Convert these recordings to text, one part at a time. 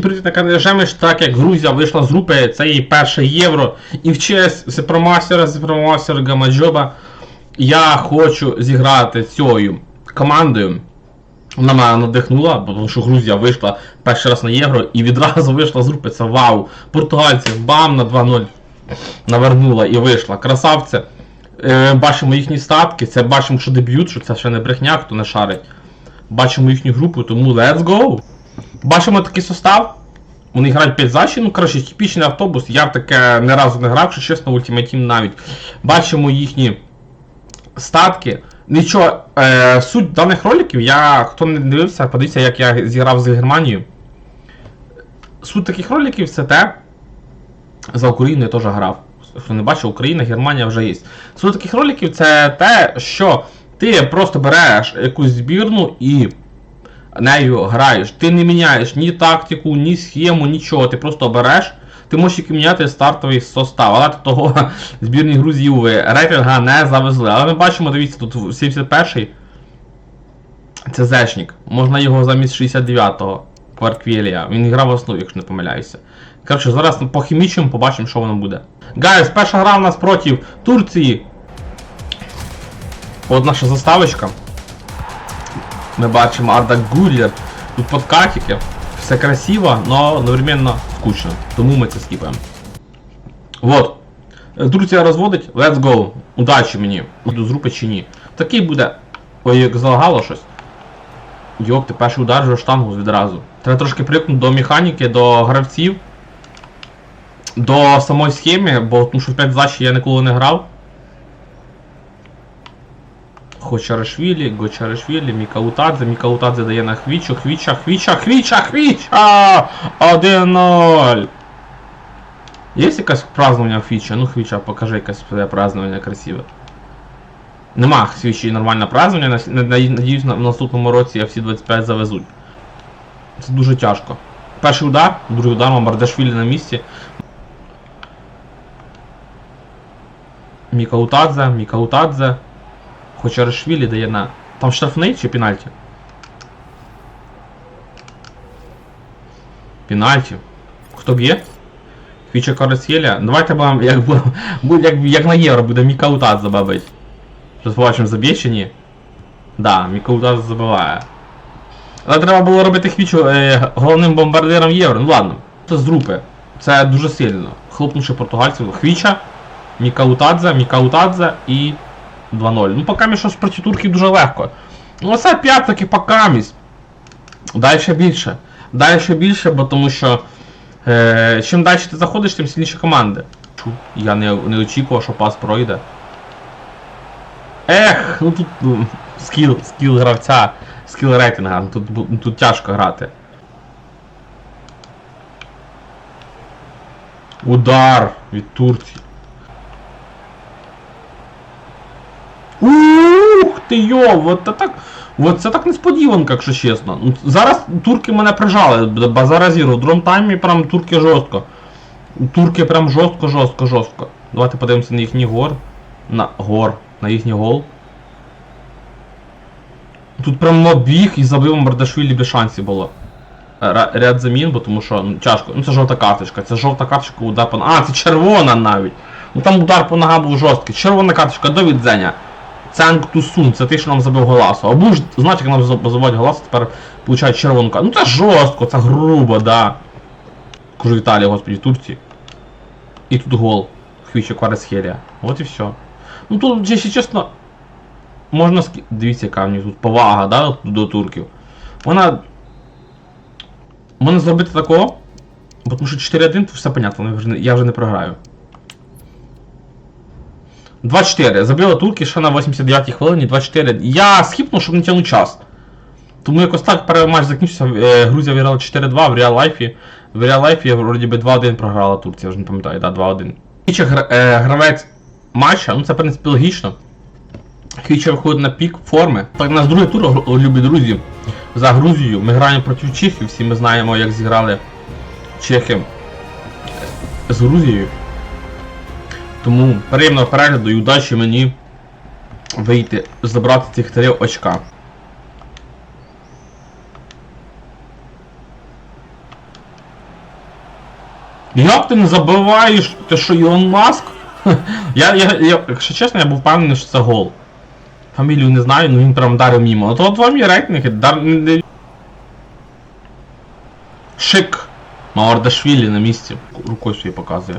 Привіт на каналі так як Грузія вийшла з групи, це її перше євро. І в честь Сепромастера, Сепромастера Гамаджоба я хочу зіграти цією командою. Вона мене надихнула, тому що Грузія вийшла перший раз на євро і відразу вийшла з групи. Це вау. Португальці бам на 2-0 навернула і вийшла. Красавці. Е, бачимо їхні статки, це бачимо, що деб'ют, що це ще не брехня, хто не шарить. Бачимо їхню групу, тому let's go! Бачимо такий состав. Вони грають 5 зачі, ну коротше, типічний автобус. Я в таке не разу не грав, що чесно, в Ultimate Team навіть. Бачимо їхні статки. Нічого, е, суть даних роликів, я хто не дивився, подивіться, як я зіграв з Германією. Суть таких роликів це те. За Україну я теж грав. Хто не бачив, Україна, Германія вже є. Суть таких роликів це те, що ти просто береш якусь збірну і нею граєш. Ти не міняєш ні тактику, ні схему, нічого. Ти просто береш. Ти можеш тільки міняти стартовий состав. Але того збірні Грузії ви рейтинга не завезли. Але ми бачимо, дивіться, тут 71-й. Це Зешнік. Можна його замість 69-го Кварквілія. Він грав в основі, якщо не помиляюся. Коротше, зараз похімічимо, побачимо, що воно буде. Гайс, перша гра в нас проти Турції. От наша заставочка. Ми бачимо Арда Гуллер. Тут подкатики. Все красиво, но одновременно скучно. Тому ми це скіпаємо. Вот. Е, Турція розводить, let's go. Удачі мені. Буду з чи ні. Такий буде. Ой, як залагало щось. Йоп, ти перший удар вже штангу відразу. Треба трошки прикнути до механіки, до гравців, до самої схеми, бо тому що в 5 зачі я ніколи не грав. Хочарашвілі, Гочарашвілі, Мікаутадзе, Мікаутадзе дає на Хвічу, Хвіча, Хвіча, Хвіча, Хвіча! 1-0! Є якесь празднування Хвіча? Ну Хвіча, покажи якесь своє празднування красиве. Нема Хвічі нормальне празднування, надіюсь, на наступному році я всі 25 завезуть. Це дуже тяжко. Перший удар, другий удар, Мамбардашвілі на місці. Мікаутадзе, Мікаутадзе. Хочарашвілі дає на. Там штрафний чи пенальті? Пенальті. Хто б'є? Хвіча Карасєля. Давайте будемо як, як, як на євро буде Мікаутад забавить. Зараз побачимо заб'є чи ні? Да, Мікаутад забиває. Але треба було робити Хвічу е, головним бомбардиром євро. Ну ладно. Це з групи. Це дуже сильно. Хлопнувши португальців. Хвіча, Мікаутадзе, Мікаутадзе і 2-0. Ну, поки щось проти турків дуже легко. Ну, оце п'ятки покамість. Далі більше. Далі більше, бо тому що е, чим далі ти заходиш, тим сильніші команди. Я не, не очікував, що пас пройде. Ех, ну тут ну, скіл, скіл гравця, скіл рейтинга, ну, тут, тут тяжко грати. Удар від Турції. Ух ти йо, от це так. От це так несподіванка, якщо чесно. Ну, Зараз турки мене прижали, базаразіру. В дромтаймі прям турки жорстко. Турки прям жорстко, жорстко, жорстко. Давайте подивимося на їхній гор. На гор, на їхній гол. Тут прям набіг і забив Мардашвілі без шансів було. Ряд замін, бо тому що ну, тяжко. Ну це жовта карточка, це жовта карточка, удар по А, це червона навіть. Ну там удар по ногам був жорсткий. Червона карточка до відзення. Цанг Тусун, це ти, що нам забив голасу. Або ж, знаєте, як нам забивають голасу, тепер получають червону карту. Ну це жорстко, це грубо, да. Кажу Італія, господі, Турції. І тут гол. Хвіча Кваресхерія. От і все. Ну тут, якщо чесно, можна скі... Дивіться, яка в них тут повага, да, до турків. Вона. Можна зробити такого. бо Тому що 4-1, то все понятно, я вже не програю. 2-4. Забили турки ще на 89-й хвилині 2-4. Я схіпнув, щоб не тягнути час. Тому якось так перший матч закінчився. е, Грузія виграла 4-2 в реал лайфі. В реал лайфі вроді би 2-1 програла Турція, я вже не пам'ятаю, да, 2-1. Хіча е, гравець матча, ну це в принципі логічно. Хіча виходить на пік форми. Так, у нас другий тур, любі друзі. За Грузію. Ми граємо проти Чехів, всі ми знаємо, як зіграли Чехи з Грузією. Тому приємного перегляду і удачі мені вийти, забрати цих три очка. Як ти не забуваєш, ти що Ілон Маск? Я, я, я, якщо чесно, я був впевнений, що це гол. Фамілію не знаю, ну він прям дарив мімо. Ну то от вам і рейтинги, дар... Шик. Мавардашвілі на місці. Рукою свою показує.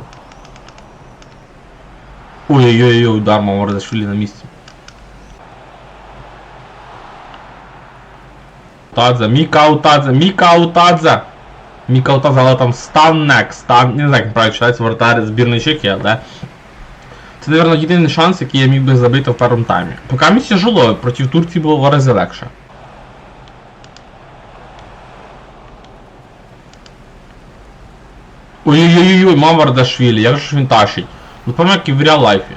Ой-ой-ой, удар Мавардашвілі на місці. Утадзе, Міка Утадзе, Міка Утадзе! Міка Утадзе, але там Станнек, Стан... Не знаю, як правильно читається вратар збірної Чехії, але... Це, мабуть, єдиний шанс, який я міг би забити в першому таймі. Поки мені тяжело, проти Турції було в рази легше. Ой-ой-ой, Мамардашвілі, як же він тащить? Ну, і в реал лайфі.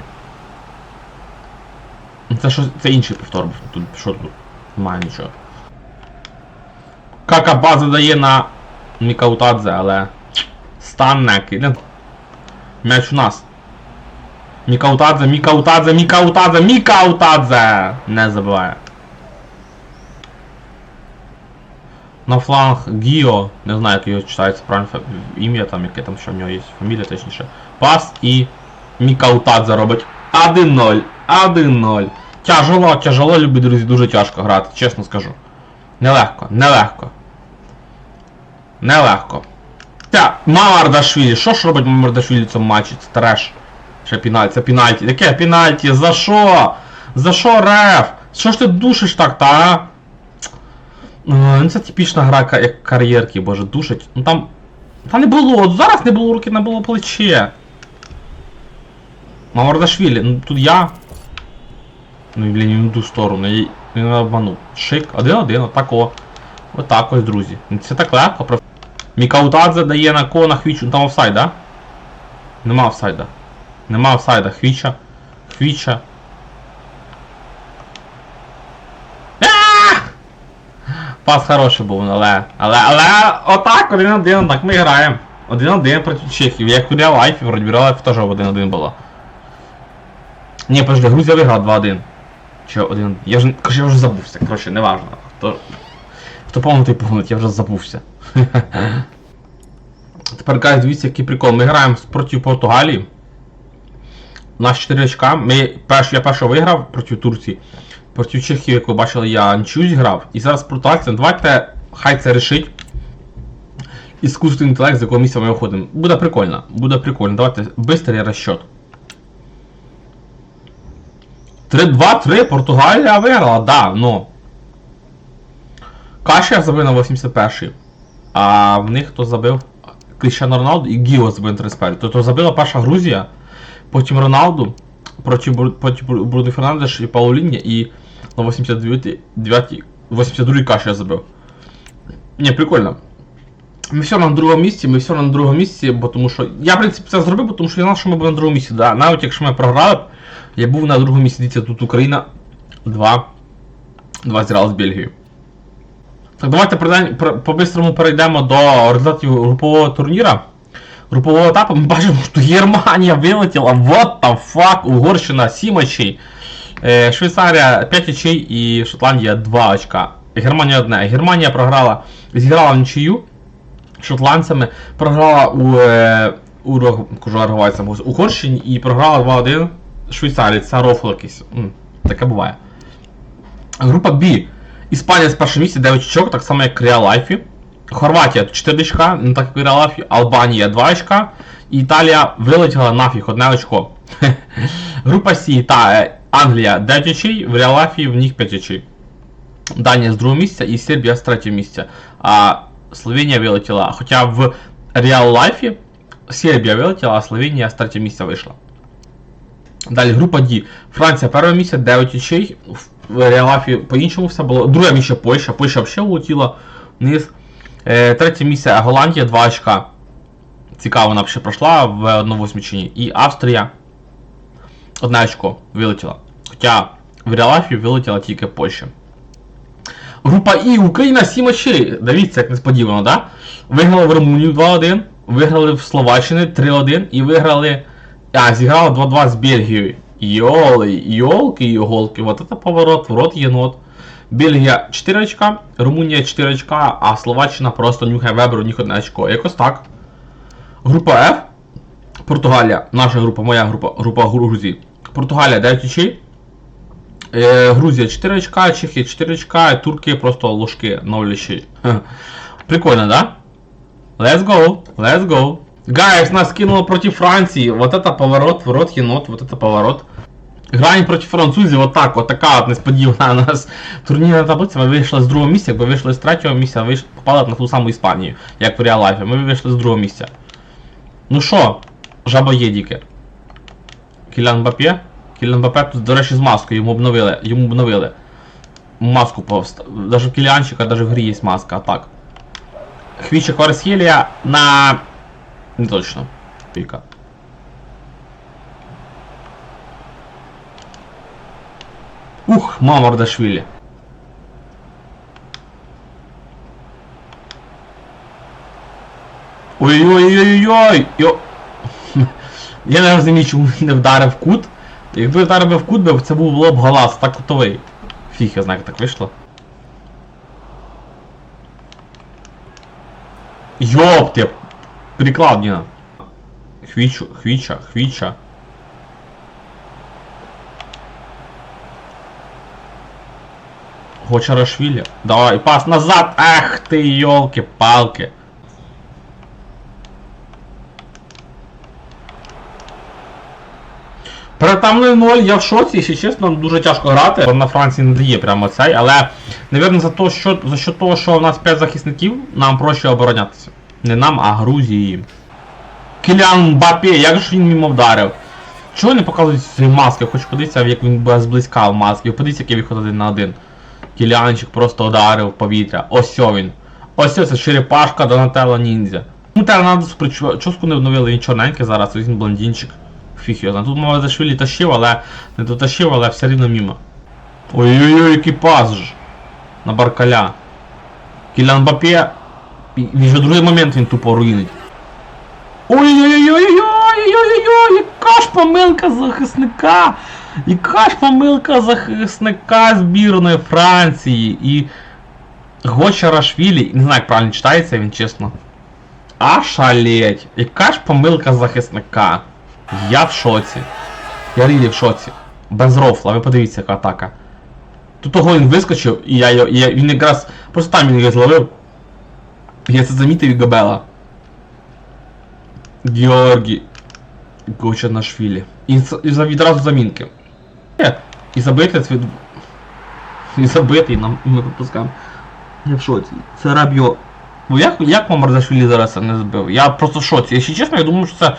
Ну, Це що, це інший повтор. Тут що тут? Немає нічого. Какаба задає на Мікаутадзе, але... Станнек, іде. М'яч у нас. Мікаутадзе, Мікаутадзе, Мікаутадзе, Мікаутадзе! Не забуває. На фланг Гіо, не знаю, як його читається правильно ім'я там, яке там що в нього є, фамілія точніше. Пас і Мікаутадзе робить 1-0. 1-0. Тяжело, тяжело, любі друзі, дуже тяжко грати, чесно скажу. Нелегко, нелегко. Нелегко. Та, Мамардашвілі, що ж робить Мамардашвілі в цьому матчі? Це треш. Ще пінальті, це пінальті. Яке пінальті? За що? За що реф? Що ж ти душиш так, та? Е, Ну це типічна гра як кар'єрки, боже, душить. Ну там. Та не було, от зараз не було руки, не було плече. Мамардашвілі, ну тут я. Ну блін, він в ту сторону, я мене обманув. Шик, один-один, отако. Отак ось, друзі. Це так легко. Мікаутадзе дає на кого на хвічу. Ну, Там офсайд, да? Нема офсайда. Нема офсайда. Хвіча. Хвіча. Пас хороший був, але. Але, але, отак, один-один, так ми граємо. Один-один проти Чехів. Як у Реал Лайфі, вроді Реал Лайф теж один-один було. Ні, подожди, Грузія виграла 2-1. Чи 1 Я вже, короче, я вже забувся, короче, неважно. Хто, хто помнить, той я вже забувся. Тепер, guys, дивіться, який прикол. Ми граємо проти Португалії. У нас 4 очка. Ми, перш, я перший виграв проти Турції. Проти Чехії, як ви бачили, я нічого грав. І зараз португальцям, давайте хай це рішить. Іскусственний інтелект, з якого місця ми виходимо. Буде прикольно. Буде прикольно. Давайте бистрий розчет. 3-2-3, Португалія виграла, да, ну. Каша забив на 81-й. А в них хто забив? Кріщано Роналду і Гіо забив на 31-й. Тобто забила перша Грузія, потім Роналду, Бру- Бруно Фернандеш і Пауління і на 89-й, 9-й, 82-й Каша забив. Ні, прикольно. Ми все на другому місці, ми все на другому місці, бо тому що. Я, в принципі, це зробив, бо тому що я знав, що ми будемо на другому місці. Да. Навіть якщо ми програли, я був на другому місці, дивіться, тут Україна 2. 2 зіграли з Бельгією. Так, давайте по-бистрому перейдемо до результатів групового турніра. Групового етапу ми бачимо, що Германія вилетіла. What the fuck? Угорщина 7 очей. Е, Швейцарія 5 очей і Шотландія 2 очка. Германія одне. Германія програла, зіграла нічию шотландцями, програла у, е, у кажу, Угорщині і програла 2-1 Швейцарії. Це рофл якийсь. Таке буває. Група Б. Іспанія з першого місця 9 очок, так само як Реал Лайфі. Хорватія 4 очка, не так як Реал Лайфі. Албанія 2 очка. Італія вилетіла нафіг, одне очко. Група С та е, Англія 9 очей, в Реал Лайфі в них 5 очей. Данія з другого місця і Сербія з третього місця. А Словенія вилетіла. Хоча в Реал Лайфі Сербія вилетіла, а Словенія з третього місця вийшла. Далі група D. Франція перше місце, 9 очей. В Реалафі по-іншому все було. Друге місце Польща. Польща взагалі улетіла вниз. Е, третє місце Голландія, 2 очка. Цікаво, вона ще пройшла в 1-8 І Австрія. Одне очко вилетіла. Хоча в Реалафі вилетіла тільки Польща. Група І, Україна 7 очей. Дивіться, як несподівано, да? Виграли в Румунію 2-1, виграли в Словаччині 3-1 і виграли. А, зіграли 2-2 з Бельгією. Йоли, йолки і. Вот это поворот, в рот єнот. Бельгія 4 очка, Румунія 4 очка, а Словаччина просто нюхає Вебер, у них одне очко. Якось так. Група F. Португалія, наша група, моя група, група Грузії. Португалія 9 очей. Е, Грузія 4 очка, Чехія 4 очка, і Турки просто ложки 0 очей. Прикольно, да? Let's go, let's go. Гайс, нас кинуло проти Франції. Вот это поворот, ворот, єнот, вот это поворот. Граємо проти французів, отак, от така от несподівана у нас турнірна таблиця. Ми вийшли з другого місця, якби вийшли з третього місця, ви попали на ту саму Іспанію, як в Реал Лайфі. Ми вийшли з другого місця. Ну що, жаба єдіки. Кілян Бапє. Бапе тут, до речі, з маскою йому обновили. Йому обновили. Маску повст. Даже в Кілянчика, даже в грі є маска, а так. Хвіча Кварсхелія на. Не точно. Піка. Ух, Мамардашвілі. Ой-ой-ой-ой! Йо. Я не розумію, чому він не вдарив кут. Якби вдарив би в кут, це був було б галас, так кутовий. Фіг, я знаю, як так вийшло. Йопте! Прикладніна. Хвічу, хвіча, хвіча. Гочарашвілі. Давай, пас назад! Ах ти, йолки-палки. Перед там 0 я в шоці, якщо чесно, дуже тяжко грати. На Франції не дає прямо цей, але, навірно, за то, що, за що того, що у нас 5 захисників, нам проще оборонятися. Не нам, а Грузії. Кілян Мбаппе, як же він мимо вдарив? Чого не показують свої маски? Я хочу подивитися, як він зблизька в маски. Подивіться, як я виход один на один. Кілянчик просто ударив повітря. Ось він. Ось це черепашка Донателло ніндзя. Ну так, надо. Чоску не обновили, він чорненький зараз, ось він блондинчик. Фіг його знає. Тут мова зашвілі тащив, але не дотащив, але все рівно мимо. Ой-ой-ой, який. На Баркаля. Кілян Бапе. Він же другий момент він тупо руїнить. Ой-ой-ой-ой-ой-ой-ой-ой, яка ж помилка захисника! Яка ж помилка захисника збірної Франції і Гочарашвілі, не знаю, як правильно читається він, чесно. А шалеть! Яка ж помилка захисника? Я в шоці. Я рілі в шоці. Без рофла, ви подивіться, яка атака. Тут того він вискочив, і я, і я він якраз. Просто там він його зловив. Я це замітив і Габела. Георгій Гочанашвілі. І, з- і за- відразу замінки. Е, І забити від... І забитий нам ми пропускаємо. Я в шоці. Це Рабьо. Ну як, як Мамардашвілі зараз не збив? Я просто в шоці. Якщо чесно, я думаю, що це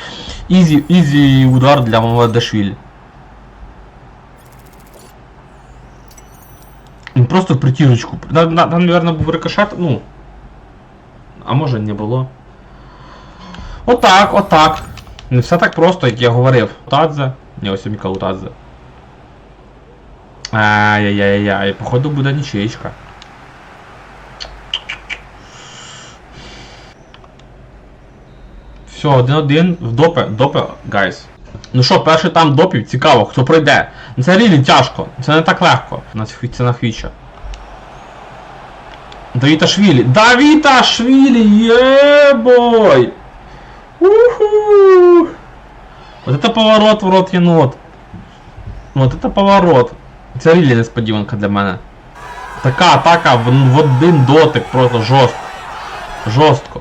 ізі, ізі удар для Мамардашвілі. Він просто в притіжечку. Там, мабуть, був рикошет, ну. А може не було. Отак, отак. Не все так просто, як я говорив. Утадзе. Ні, ось Міка Утадзе. Ай-яй-яй-яй, походу буде нічиєчка. Все, один-один в допе, допе, гайс. Ну що, перший там допів, цікаво, хто пройде. Ну Це рілі тяжко, це не так легко. На цю- Це на хвіча. Давіташвілі. Давіташвілі, єбой! Уху! Вот это поворот в рот єнот. Вот это поворот. Це рілі несподіванка для мене. Така атака в, в один дотик, просто жорстко. Жорстко.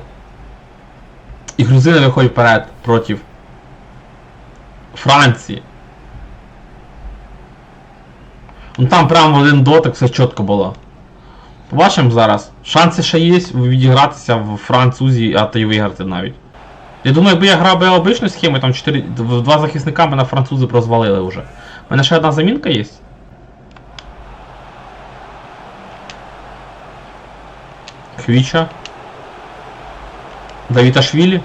І грузини виходять вперед проти Франції. Ну там прямо один дотик все чітко було. Побачимо зараз. Шанси ще є відігратися в французі, а то й виграти навіть. Я думаю, якби я грав би обичну схему, там 4, д- два захисника мене французи б розвалили вже. У мене ще одна замінка є. Хвіча. Давіташвілі.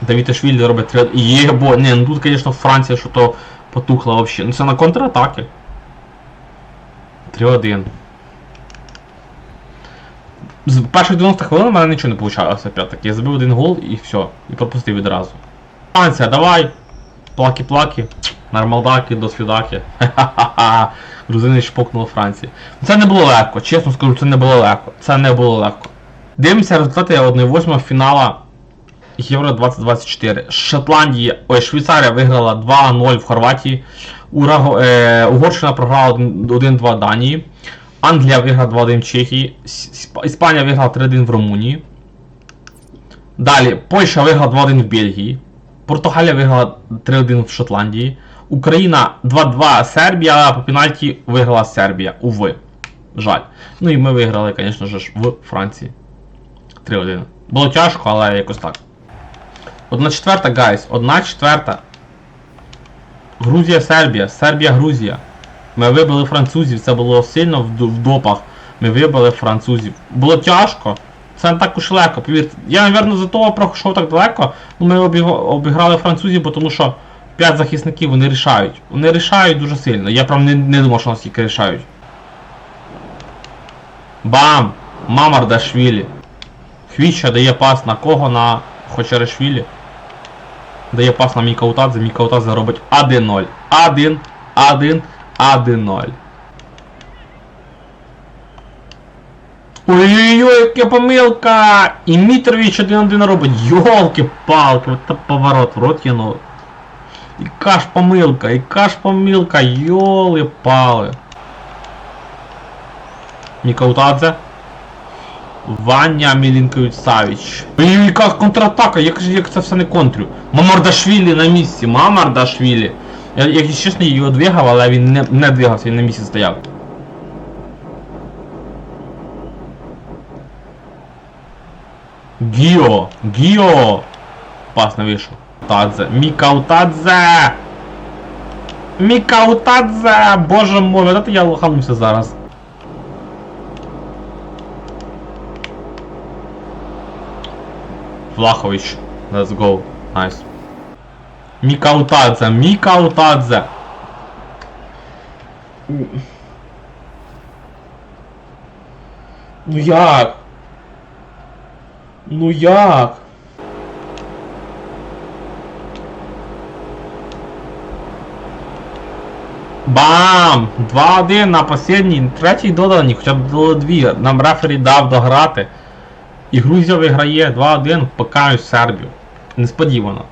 Давіташвілі робить 3. Єбо, не, ну тут, звісно, Франція що то потухла вообще. Ну це на контратаки. 3-1. З перших 90 хвилин у мене нічого не вийшло опять Я забив один гол і все. І пропустив відразу. Франція, давай! Плаки-плаки. Нормалдаки, до свідаки. Ха-ха-ха. Грузини шпокнули Франції. Це не було легко, чесно скажу, це не було легко. Це не було легко. Дивимося результати 1-8 фінала Євро 2024. Шотландія, ой, Швейцарія виграла 2-0 в Хорватії. Ураго, е, Угорщина програла 1-2 Данії. Англія виграла 2-1 в Чехії. Іспанія виграла 3-1 в Румунії. Далі Польща виграла 2-1 в Бельгії. Португалія виграла 3-1 в Шотландії. Україна 2-2 Сербія, а по пенальті виграла Сербія. Уви. Жаль. Ну і ми виграли, звісно ж, в Франції. 3-1. Було тяжко, але якось так. Одна четверта, гайс. Одна четверта. Грузія, Сербія. Сербія, Грузія. Ми вибили французів, це було сильно в, допах. Ми вибили французів. Було тяжко. Це не так уж легко, повірте. Я, мабуть, за того пройшов так далеко, ну ми обіграли французів, тому що 5 захисників вони рішають. Вони рішають дуже сильно. Я прям не, не думав, що наскільки рішають. Бам! Мамардашвілі. Хвіча дає пас на кого? На Хочерешвілі. Дає пас на Мікаутадзе. Мікаутадзе робить 1-0. 1, 1, 1-0. Ой-ой-ой, яка помилка! І Мітрович 1-1 робить. Йолки-палки, от та поворот, в рот єнот. Яка ж помилка, яка ж помилка, йоли-пали. Мікаутадзе. Ваня Мілінкович Савіч. Яка контратака, як же як це все не контрю. Мамардашвілі на місці, Мамардашвілі. Я, якщо чесно, його двигав, але він не, не двигався, він на місці стояв. Гіо! Гіо! Пас не вийшов. Тадзе. Мікаутадзе! Мікаутадзе! Боже мой, дайте я лоханувся зараз. Влахович. Let's go. Nice. Мікаутадзе, Мікаутадзе. Ну як? Ну як? Бам! 2-1 на последній, третій додані, хоча б було дві. Нам рефері дав дограти. І Грузія виграє 2-1, покають Сербію. Несподівано.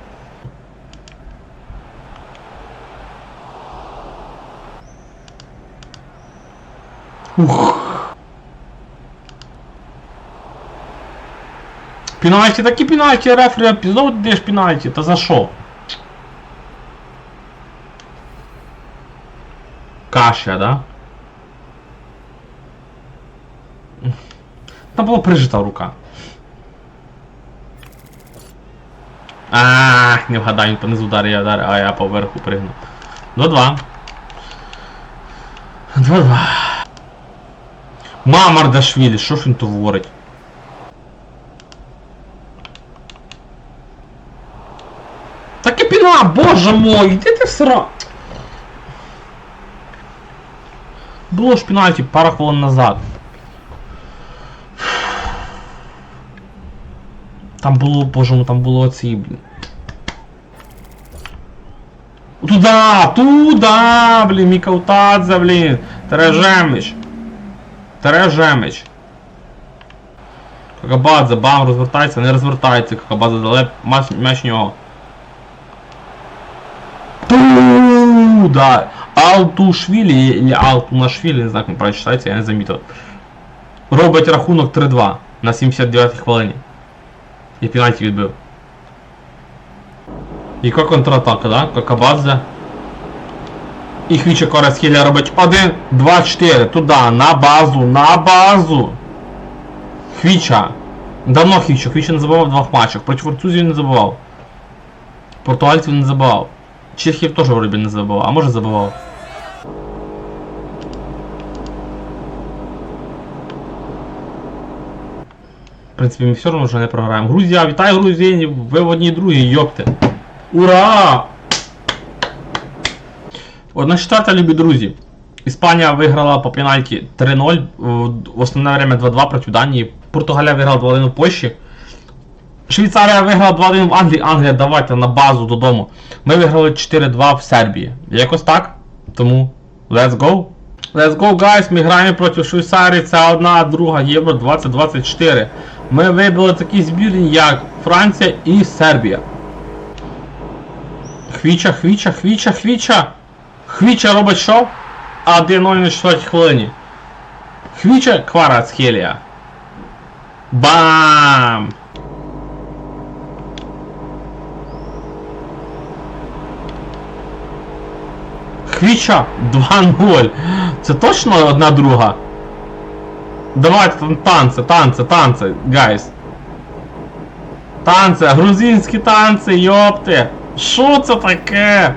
Ух. Пенальті, такі пенальті, рефері, знову даєш пенальті, та за що? Кашля, да? Там була прижита рука. А, не вгадаю, він понизу удар, я удар, а я поверху пригну. 2-2. 2-2. Мамардашвілі, що ж він то говорить? Таке піна, боже мой, іди ти в сра... Було ж пенальті пара хвилин назад. Там було, боже мой, там було оці, блін. Туда! Туда! Блін, Мікаутадзе, блін! Тережемич! Тережемич! Какабадзе, бам, розвертається, не розвертається, Какабадзе, але м'яч нього. Туда! Алтушвілі, или Алтунашвілі, не знаю, як правильно читається, я не замітив. Робить рахунок 3-2 на 79-й хвилині. І пенальті відбив. Яка контратака, да? Какабадзе. І Хвіча Корецхіля робить 1, 2, 4. Туди, на базу, на базу. Хвіча. Давно Хвіча. Хвіча не забував в двох матчах. Проти французів не забував. Португальців не забував. Чехів теж вроді не забував, а може забував. В принципі, ми все одно вже не програємо. Грузія, вітаю грузинів, ви в одній другій, йопте. Ура! Одна четверта, любі друзі. Іспанія виграла по пенальті 3-0, в в основне время 2-2 проти Данії. Португалія виграла 2-1 у Польщі. Швейцарія виграла 2-1 в Англії. Англія, давайте на базу додому. Ми виграли 4-2 в Сербії. Якось так. Тому let's go. Let's go, guys. Ми граємо проти Швейцарії. Це одна, друга, Євро 2024. Ми вибили такі збірні, як Франція і Сербія. Хвіча, хвіча, хвіча, хвіча. Хвіча робить що? А 1-0 на 4 хвилині. Хвіча Кварацхелія. Бам! Хвіча 2-0. Це точно одна друга? Давайте танці, танці, танці, гайс. Танці, грузинські танці, йопти. Що це таке?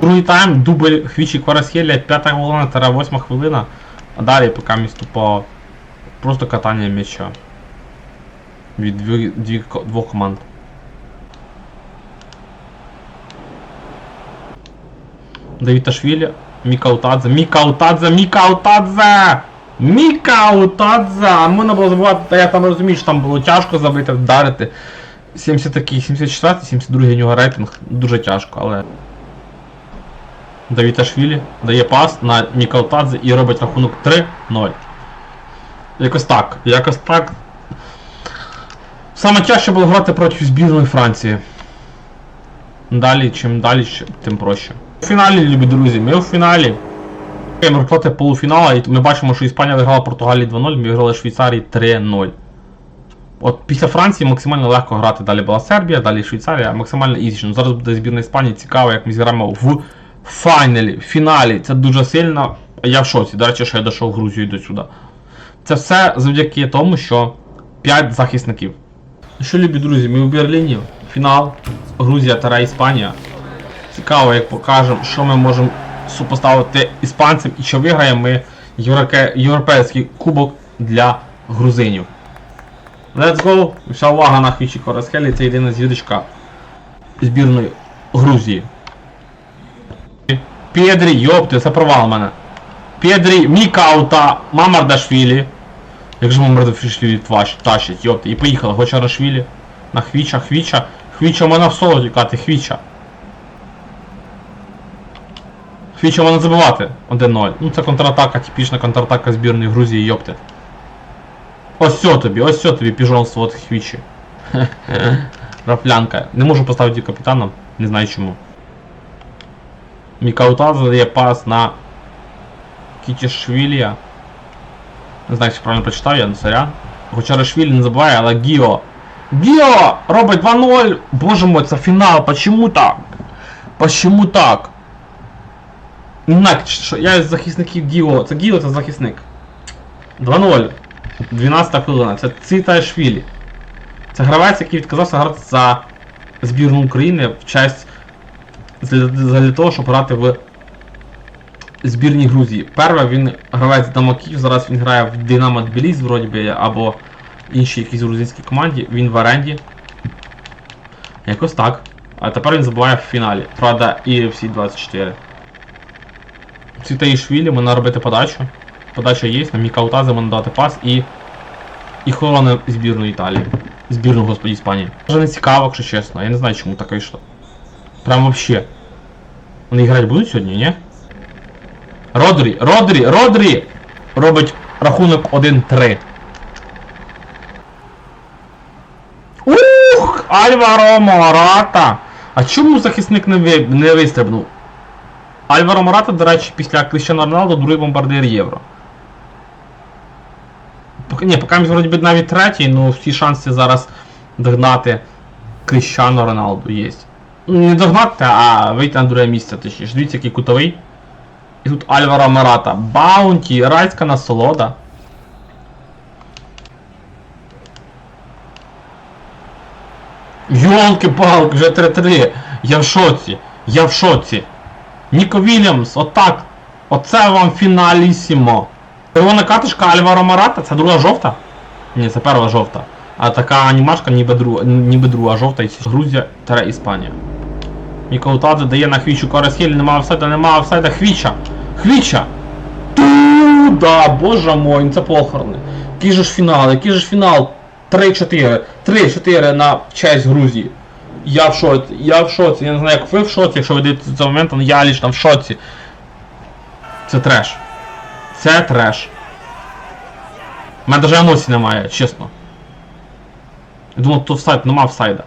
Другий тайм, дубль Хвічі Кварасхелія, 5 хвилина, тара 8 хвилина. А далі поки місто по просто катання м'яча. Від двох команд. Давіташвілі, Мікаутадзе, Мікаутадзе, Мікаутадзе! Мікаутадзе! Можна було забувати, я там розумію, що там було тяжко забити, вдарити. 70 такий, 74, 72 у нього рейтинг, дуже тяжко, але. Давіташвілі дає пас на Мікаутадзе і робить рахунок 3-0. Якось так, якось так. Саме тяжче було грати проти збірної Франції. Далі, чим далі, тим проще. У фіналі, любі друзі, ми у фіналі. Ми проти полуфіналу, і ми бачимо, що Іспанія виграла Португалії 2-0, ми виграли Швейцарії 3-0. От після Франції максимально легко грати. Далі була Сербія, далі Швейцарія, максимально ізі. Ну, зараз буде збірна Іспанії, цікаво, як ми зіграємо в файналі, в фіналі. Це дуже сильно. Я в шоці. До речі, що я дійшов в Грузію до сюди. Це все завдяки тому, що 5 захисників. Ну Що, любі друзі, ми в Берліні. Фінал. Грузія та Іспанія. Цікаво, як покажемо, що ми можемо супоставити іспанцям і чи виграємо ми європейський кубок для грузинів. Let's go! Вся увага на Хвічі Корасхелі, це єдина зірочка збірної Грузії. Педрі, йопти, це провал мене. Педрі, Мікаута, Мамардашвілі. Як же Мамардашвілі тащить, йопти. І поїхали, Гочарашвілі. На Хвіча, Хвіча. Хвіча мене в соло тікати, Хвіча. Хвіча мене забивати. 1-0. Ну це контратака, типічна контратака збірної Грузії, йопти. Ось все тобі, ось все тобі піжонство от Хвічі. Раплянка. Не можу поставити капітаном, не знаю чому. Мікаута задає пас на Кітішвілія. Не знаю, чи правильно прочитав я, ну сорян. Гочарашвілі не забуває, але Гіо. Гіо! Робить 2-0! Боже мой, це фінал, почему так? Почему так? Інак, що я з захисників Гіо. Це Гіо, це захисник. 2-0. 12 хвилина. Це Циташвілі. Це гравець, який відказався грати за збірну України в честь для, того, щоб грати в збірній Грузії. Перше він гравець Динамо Київ, зараз він грає в Динамо Тбіліс, вроді би, або іншій якійсь грузинській команді. Він в оренді. Якось так. А тепер він забуває в фіналі. Правда, і всі 24. Цитаїшвілі, можна робити подачу. Подача є, на Мікаутазе можна дати пас і. І хорони збірної Італії. Збірну, господі, Іспанії. Вже не цікаво, якщо чесно. Я не знаю, чому так вийшло. Прям вообще. Вони грати будуть сьогодні, ні? Родрі, Родрі, Родрі! Робить рахунок 1-3. Ух! Альваро Мората! А чому захисник не, ви... не вистрибнув? Альваро Мората, до речі, після Кріщану Роналду другий бомбардир Євро. Ні, поки вроді би навіть третій, ну всі шанси зараз догнати Кріщану Роналду є. Не догнати, а вийти на друге місце, точніше. Дивіться, який кутовий. І тут Альваро Марата. Баунті, райська насолода. Йолки-палки, вже 3-3. Я в шоці. Я в шоці. Ніко Вільямс, отак. Оце вам фіналісімо. Червона катушка Альваро Марата, це друга жовта? Ні, це перша жовта. А така анімашка ніби друга, ніби друга жовта, і Грузія та Іспанія. Мікаутадзе дає на Хвічу Коресхель, нема офсайда, нема офсайда, Хвіча! Хвіча! Туда, боже мой, ну це похорони. Який же ж фінал, який же ж фінал? 3-4. 3-4 на честь Грузії. Я в шоці, я в шоці, я не знаю, як ви в шоці, якщо ви дивитесь цей момент, але я лично в шоці. Це треш. Це треш. У мене навіть емоцій немає, чесно. Я думав, то офсайд, нема офсайда.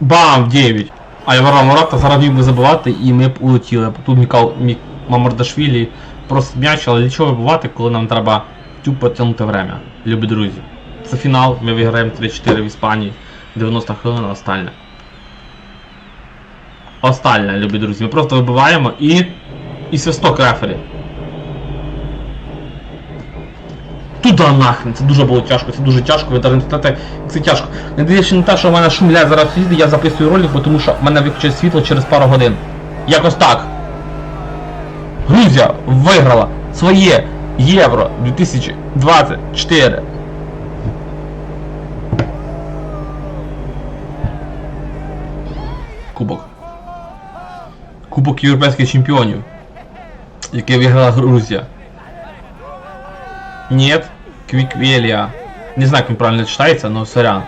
Бам! 9. А я ворам ворота, зараз міг би забивати і ми б улетіли. Тут Мікал Мік Мамардашвілі просто м'яч, але для чого вибивати, коли нам треба тюб потягнути время. Любі друзі. Це фінал, ми виграємо 3-4 в Іспанії. 90 хвилин остальне. Остальне, любі друзі. Ми просто вибиваємо і. І свисток рефері. Туда нахрен, це дуже було тяжко, це дуже тяжко, ви навіть не як це тяжко. Не дивлячись на те, що в мене шумляє зараз сусіди, я записую ролик, тому що в мене виключить світло через пару годин. Якось так. Грузія виграла своє Євро 2024. Кубок. Кубок європейських чемпіонів, який виграла Грузія. Нет, Квиквелия. Не знаю, как он правильно читается, но сорян.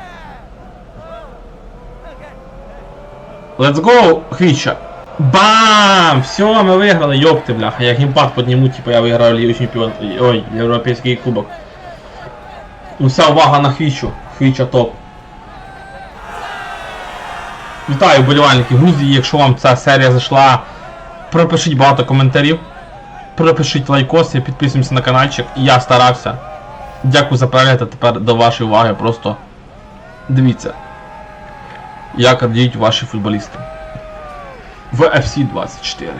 Let's go, Хвича. Бам! Все, мы выиграли, ёпты, бляха. Я геймпад подниму, типа я выиграю Лигу Чемпион. Ой, Європейський кубок. Уся увага на Хвічу. Хвіча топ. Вітаю, болівальники Грузії, якщо вам ця серія зайшла, пропишіть багато коментарів. Пропишіть лайкоси, підписуємося на каналчик. Я старався. Дякую за перегляд, а тепер до вашої уваги. Просто дивіться, як радіють ваші футболісти. В FC 24.